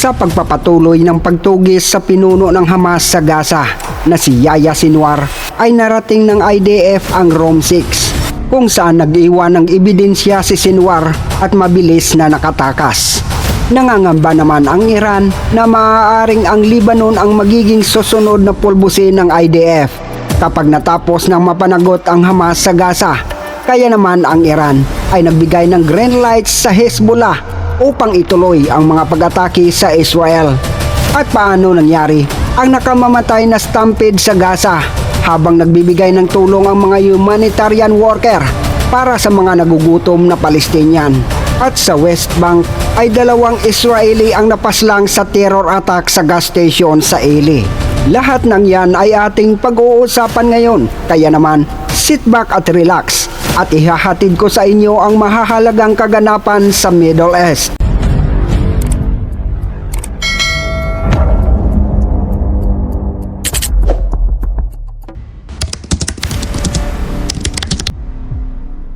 sa pagpapatuloy ng pagtugis sa pinuno ng Hamas sa Gaza na si Yaya Sinwar ay narating ng IDF ang Rome 6 kung saan nag-iwan ng ebidensya si Sinwar at mabilis na nakatakas. Nangangamba naman ang Iran na maaaring ang Lebanon ang magiging susunod na pulbusin ng IDF kapag natapos ng mapanagot ang Hamas sa Gaza. Kaya naman ang Iran ay nagbigay ng green lights sa Hezbollah upang ituloy ang mga pag-atake sa Israel. At paano nangyari ang nakamamatay na stampede sa Gaza habang nagbibigay ng tulong ang mga humanitarian worker para sa mga nagugutom na Palestinian. At sa West Bank ay dalawang Israeli ang napaslang sa terror attack sa gas station sa Eli. Lahat ng yan ay ating pag-uusapan ngayon. Kaya naman, sit back at relax at ihahatid ko sa inyo ang mahahalagang kaganapan sa Middle East.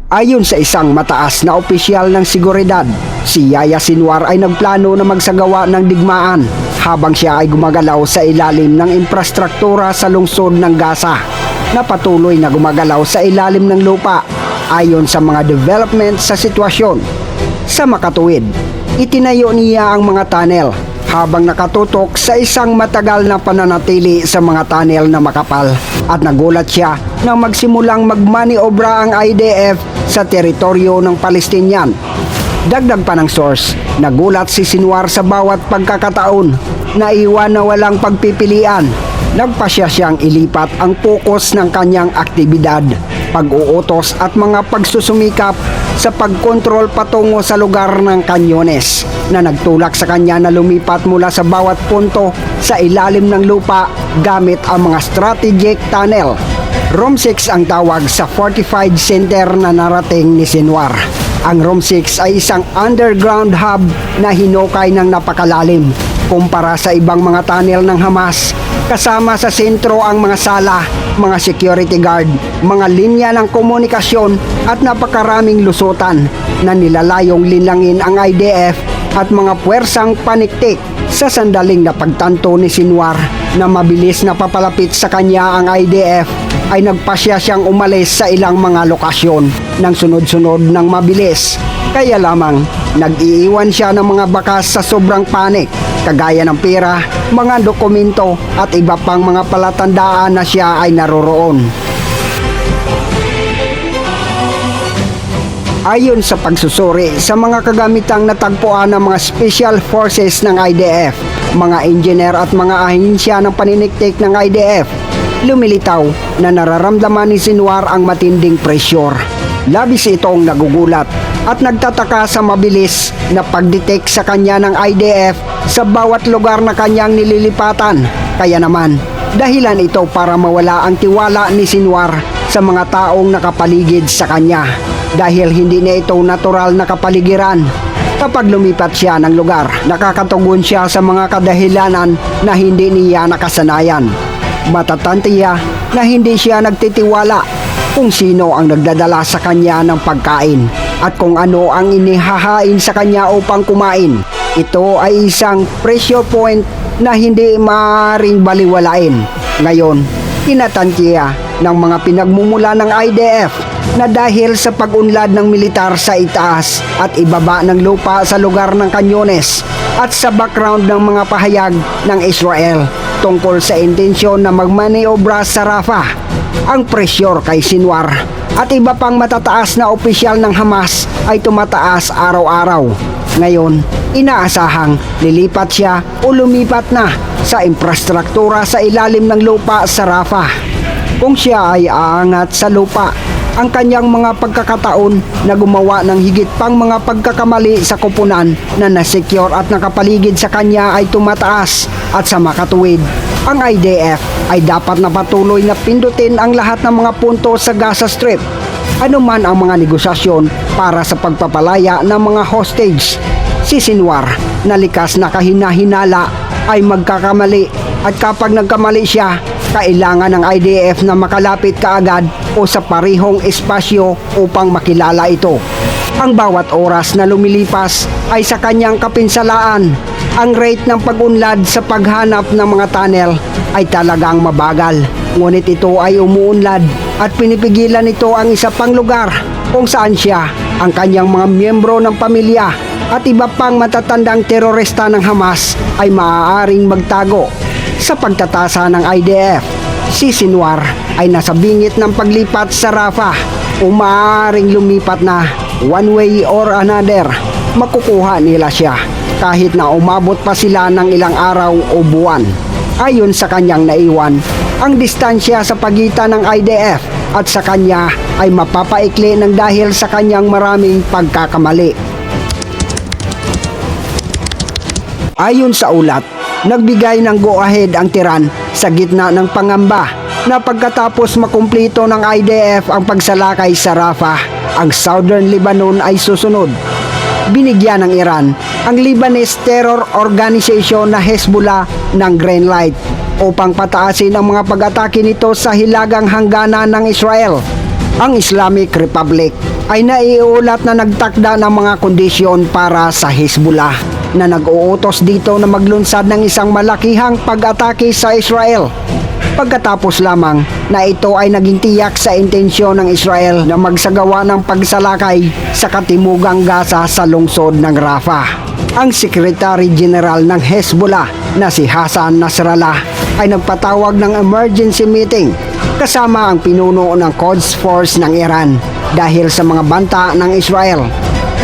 Ayon sa isang mataas na opisyal ng seguridad, si Yaya Sinwar ay nagplano na magsagawa ng digmaan habang siya ay gumagalaw sa ilalim ng infrastruktura sa lungsod ng Gaza na patuloy na gumagalaw sa ilalim ng lupa ayon sa mga development sa sitwasyon. Sa makatuwid, itinayo niya ang mga tunnel habang nakatutok sa isang matagal na pananatili sa mga tunnel na makapal at nagulat siya nang magsimulang magmaniobra ang IDF sa teritoryo ng Palestinian. Dagdag pa ng source, nagulat si Sinwar sa bawat pagkakataon na iwan na walang pagpipilian. Nagpasya siyang ilipat ang pokus ng kanyang aktibidad, pag-uutos at mga pagsusumikap sa pagkontrol patungo sa lugar ng kanyones na nagtulak sa kanya na lumipat mula sa bawat punto sa ilalim ng lupa gamit ang mga strategic tunnel. Rome 6 ang tawag sa fortified center na narating ni Sinwar. Ang Rome 6 ay isang underground hub na hinukay ng napakalalim kumpara sa ibang mga tunnel ng Hamas. Kasama sa sentro ang mga sala, mga security guard, mga linya ng komunikasyon at napakaraming lusutan na nilalayong linlangin ang IDF at mga puwersang paniktik sa sandaling na pagtanto ni Sinwar na mabilis na papalapit sa kanya ang IDF ay nagpasya siyang umalis sa ilang mga lokasyon ng sunod-sunod ng mabilis. Kaya lamang nag-iiwan siya ng mga bakas sa sobrang panik kagaya ng pera, mga dokumento at iba pang mga palatandaan na siya ay naroroon. Ayon sa pagsusuri sa mga kagamitang natagpuan ng mga special forces ng IDF, mga engineer at mga ahinsya ng paniniktik ng IDF, lumilitaw na nararamdaman ni Sinwar ang matinding pressure. Labis itong nagugulat at nagtataka sa mabilis na pagdetect sa kanya ng IDF sa bawat lugar na kanyang nililipatan. Kaya naman, dahilan ito para mawala ang tiwala ni Sinwar sa mga taong nakapaligid sa kanya dahil hindi na ito natural na kapaligiran. Kapag lumipat siya ng lugar, nakakatugon siya sa mga kadahilanan na hindi niya nakasanayan. Matatantiya na hindi siya nagtitiwala kung sino ang nagdadala sa kanya ng pagkain at kung ano ang inihahain sa kanya upang kumain. Ito ay isang pressure point na hindi maaaring baliwalain. Ngayon, tinatangkiya ng mga pinagmumula ng IDF na dahil sa pag-unlad ng militar sa itaas at ibaba ng lupa sa lugar ng kanyones at sa background ng mga pahayag ng Israel tungkol sa intensyon na magmaniobra sa Rafah, ang pressure kay Sinwar at iba pang matataas na opisyal ng Hamas ay tumataas araw-araw. Ngayon, inaasahang lilipat siya o lumipat na sa infrastruktura sa ilalim ng lupa sa Rafah. Kung siya ay aangat sa lupa, ang kanyang mga pagkakataon na gumawa ng higit pang mga pagkakamali sa kupunan na nasecure at nakapaligid sa kanya ay tumataas at sa makatuwid. Ang IDF ay dapat na patuloy na pindutin ang lahat ng mga punto sa Gaza Strip ano man ang mga negosasyon para sa pagpapalaya ng mga hostage. Si Sinwar, na likas na kahina-hinala, ay magkakamali at kapag nagkamali siya, kailangan ng IDF na makalapit kaagad o sa parihong espasyo upang makilala ito. Ang bawat oras na lumilipas ay sa kanyang kapinsalaan. Ang rate ng pag-unlad sa paghanap ng mga tunnel ay talagang mabagal. Ngunit ito ay umuunlad at pinipigilan nito ang isa pang lugar kung saan siya, ang kanyang mga miyembro ng pamilya at iba pang matatandang terorista ng Hamas ay maaaring magtago. Sa pagtatasa ng IDF, si Sinwar ay nasa bingit ng paglipat sa Rafah o maaaring lumipat na one way or another. Makukuha nila siya kahit na umabot pa sila ng ilang araw o buwan. Ayon sa kanyang naiwan, ang distansya sa pagitan ng IDF at sa kanya ay mapapaikli ng dahil sa kanyang maraming pagkakamali. Ayon sa ulat, nagbigay ng go-ahead ang tiran sa gitna ng pangamba na pagkatapos makumplito ng IDF ang pagsalakay sa Rafah, ang Southern Lebanon ay susunod. Binigyan ng Iran ang Lebanese terror organization na Hezbollah ng green light upang pataasin ang mga pag-atake nito sa hilagang hangganan ng Israel. Ang Islamic Republic ay naiulat na nagtakda ng mga kondisyon para sa Hezbollah na nag-uutos dito na maglunsad ng isang malakihang pag-atake sa Israel. Pagkatapos lamang na ito ay naging tiyak sa intensyon ng Israel na magsagawa ng pagsalakay sa katimugang Gaza sa lungsod ng Rafah. Ang Secretary General ng Hezbollah na si Hassan Nasrallah ay nagpatawag ng emergency meeting kasama ang pinuno ng Quds Force ng Iran dahil sa mga banta ng Israel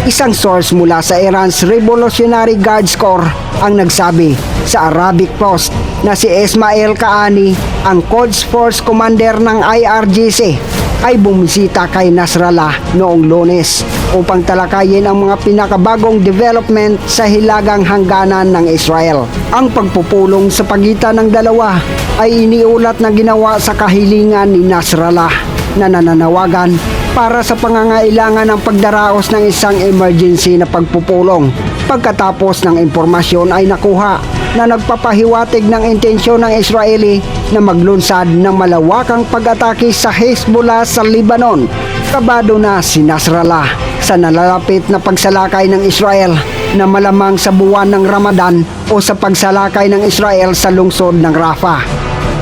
Isang source mula sa Iran's Revolutionary Guards Corps ang nagsabi sa Arabic Post na si Ismail Kaani, ang Quds Force Commander ng IRGC, ay bumisita kay Nasrallah noong lunes upang talakayin ang mga pinakabagong development sa hilagang hangganan ng Israel. Ang pagpupulong sa pagitan ng dalawa ay iniulat na ginawa sa kahilingan ni Nasrallah na nananawagan para sa pangangailangan ng pagdaraos ng isang emergency na pagpupulong. Pagkatapos ng impormasyon ay nakuha na nagpapahiwatig ng intensyon ng Israeli na maglunsad ng malawakang pag-atake sa Hezbollah sa Lebanon. Kabado na si Nasrallah sa nalalapit na pagsalakay ng Israel na malamang sa buwan ng Ramadan o sa pagsalakay ng Israel sa lungsod ng Rafah.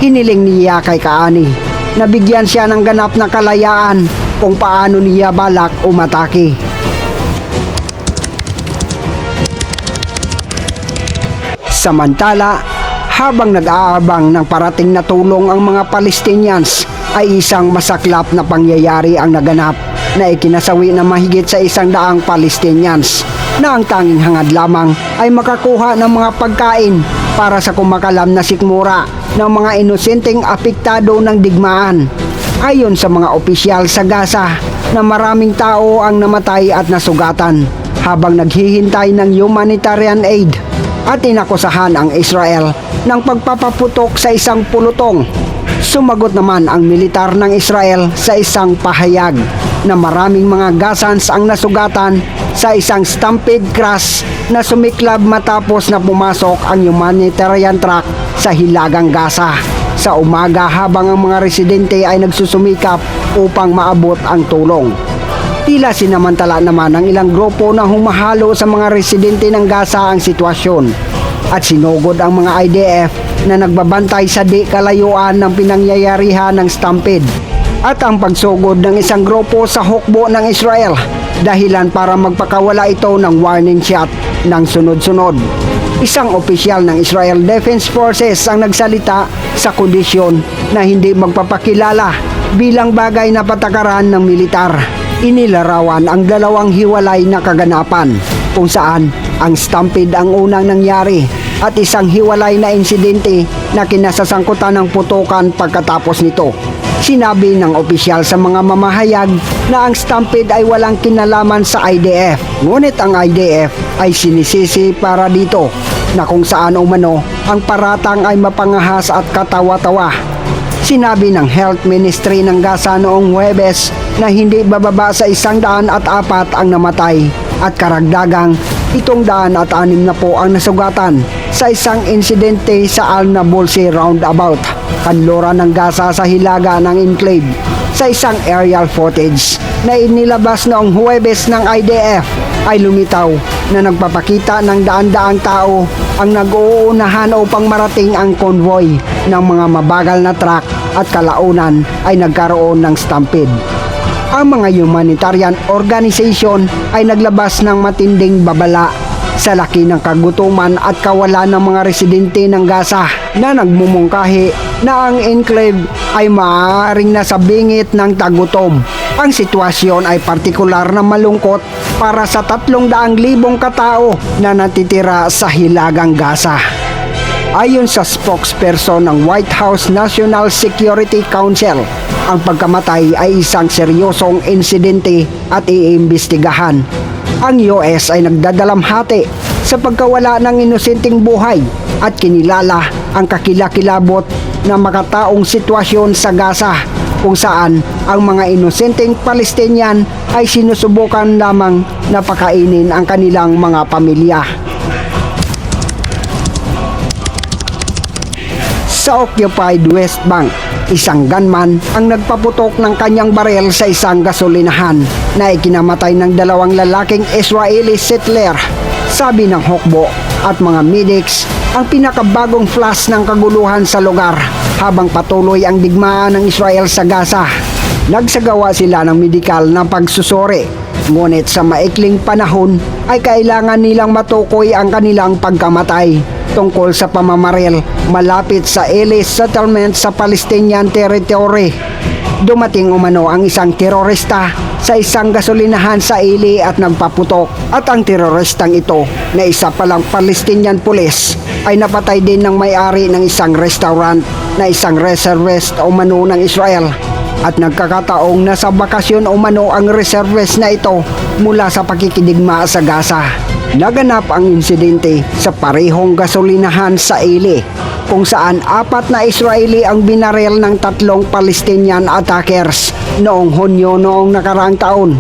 Hiniling niya kay Kaani na bigyan siya ng ganap na kalayaan kung paano niya balak umatake. Samantala, habang nag-aabang ng parating na tulong ang mga Palestinians, ay isang masaklap na pangyayari ang naganap na ikinasawi na mahigit sa isang daang Palestinians na ang tanging hangad lamang ay makakuha ng mga pagkain para sa kumakalam na sikmura ng mga inosenteng apektado ng digmaan. Ayon sa mga opisyal sa Gaza na maraming tao ang namatay at nasugatan habang naghihintay ng humanitarian aid at inakusahan ang Israel ng pagpapaputok sa isang pulutong. Sumagot naman ang militar ng Israel sa isang pahayag na maraming mga Gazans ang nasugatan sa isang stampede crash na sumiklab matapos na pumasok ang humanitarian truck sa Hilagang Gaza. Sa umaga habang ang mga residente ay nagsusumikap upang maabot ang tulong. Tila sinamantala naman ng ilang grupo na humahalo sa mga residente ng Gaza ang sitwasyon at sinugod ang mga IDF na nagbabantay sa di kalayuan ng pinangyayarihan ng stampede at ang pagsugod ng isang grupo sa hukbo ng Israel dahilan para magpakawala ito ng warning shot ng sunod-sunod. Isang opisyal ng Israel Defense Forces ang nagsalita sa kondisyon na hindi magpapakilala bilang bagay na patakaran ng militar. Inilarawan ang dalawang hiwalay na kaganapan kung saan ang stampede ang unang nangyari at isang hiwalay na insidente na kinasasangkutan ng putukan pagkatapos nito. Sinabi ng opisyal sa mga mamahayag na ang stampede ay walang kinalaman sa IDF. Ngunit ang IDF ay sinisisi para dito na kung saan umano ang paratang ay mapangahas at katawa-tawa. Sinabi ng Health Ministry ng Gaza noong Huwebes na hindi bababa sa isang daan at apat ang namatay at karagdagang itong daan at anim na po ang nasugatan sa isang insidente sa Al Nabulsi roundabout, kanlura ng Gaza sa hilaga ng enclave. sa isang aerial footage na inilabas noong Huwebes ng IDF ay lumitaw na nagpapakita ng daan-daang tao ang nag-uunahan upang marating ang convoy ng mga mabagal na truck at kalaunan ay nagkaroon ng stampede. Ang mga humanitarian organization ay naglabas ng matinding babala sa laki ng kagutuman at kawalan ng mga residente ng Gaza na nagmumungkahi na ang enclave ay maaaring nasa bingit ng tagutom. Ang sitwasyon ay partikular na malungkot para sa 300,000 katao na natitira sa Hilagang Gaza. Ayon sa spokesperson ng White House National Security Council, ang pagkamatay ay isang seryosong insidente at iimbestigahan. Ang US ay nagdadalamhati sa pagkawala ng inosenteng buhay at kinilala ang kakilakilabot na makataong sitwasyon sa Gaza kung saan ang mga inosenteng Palestinian ay sinusubukan lamang na pakainin ang kanilang mga pamilya. Sa occupied West Bank, isang gunman ang nagpaputok ng kanyang barel sa isang gasolinahan na ikinamatay ng dalawang lalaking Israeli settler. Sabi ng hukbo at mga medics, ang pinakabagong flash ng kaguluhan sa lugar habang patuloy ang digmaan ng Israel sa Gaza. Nagsagawa sila ng medikal na pagsusuri Ngunit sa maikling panahon ay kailangan nilang matukoy ang kanilang pagkamatay tungkol sa pamamaril malapit sa Elis settlement sa Palestinian territory. Dumating umano ang isang terorista sa isang gasolinahan sa Ili at nagpaputok at ang teroristang ito na isa palang Palestinian police ay napatay din ng may-ari ng isang restaurant na isang reservist umano ng Israel at nagkakataong nasa bakasyon umano ang reservist na ito mula sa pakikidigma sa Gaza. Naganap ang insidente sa parehong gasolinahan sa Ili kung saan apat na Israeli ang binarel ng tatlong Palestinian attackers noong Hunyo noong nakaraang taon.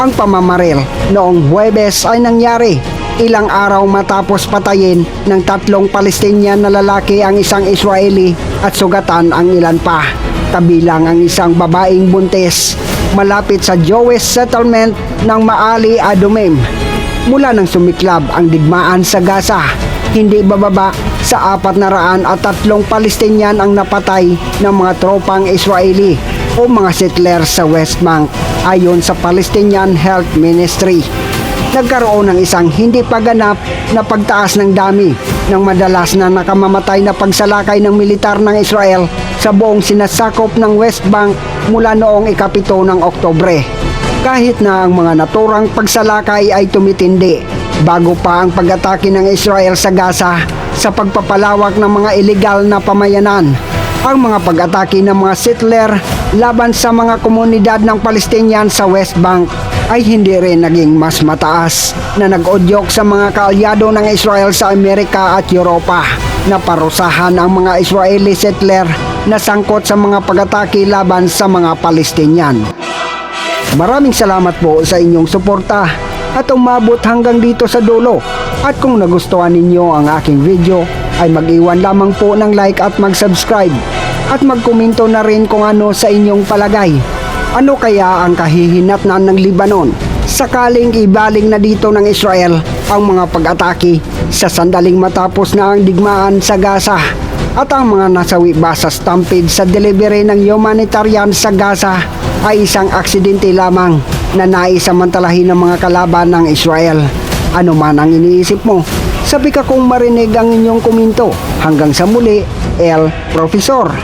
Ang pamamaril noong Huwebes ay nangyari ilang araw matapos patayin ng tatlong Palestinian na lalaki ang isang Israeli at sugatan ang ilan pa kabilang ang isang babaeng buntis malapit sa Jewish settlement ng Maali Adumim. Mula nang sumiklab ang digmaan sa Gaza, hindi bababa sa apat na raan at tatlong Palestinian ang napatay ng mga tropang Israeli o mga settler sa West Bank ayon sa Palestinian Health Ministry nagkaroon ng isang hindi paganap na pagtaas ng dami ng madalas na nakamamatay na pagsalakay ng militar ng Israel sa buong sinasakop ng West Bank mula noong ikapito ng Oktobre. Kahit na ang mga naturang pagsalakay ay tumitindi bago pa ang pag-atake ng Israel sa Gaza sa pagpapalawak ng mga ilegal na pamayanan ang mga pag-atake ng mga settler laban sa mga komunidad ng Palestinian sa West Bank ay hindi rin naging mas mataas na nag-odyok sa mga kaalyado ng Israel sa Amerika at Europa na parusahan ang mga Israeli settler na sangkot sa mga pag-atake laban sa mga Palestinian. Maraming salamat po sa inyong suporta at umabot hanggang dito sa dulo. At kung nagustuhan ninyo ang aking video, ay mag-iwan lamang po ng like at mag-subscribe. At magkomento na rin kung ano sa inyong palagay. Ano kaya ang kahihinatnan ng Libanon sakaling ibaling na dito ng Israel ang mga pag-atake sa sandaling matapos na ang digmaan sa Gaza at ang mga nasawi ba sa stampede sa delivery ng humanitarian sa Gaza ay isang aksidente lamang na naisamantalahin ng mga kalaban ng Israel. Ano man ang iniisip mo, sabi ka kung marinig ang inyong komento. Hanggang sa muli, El Profesor.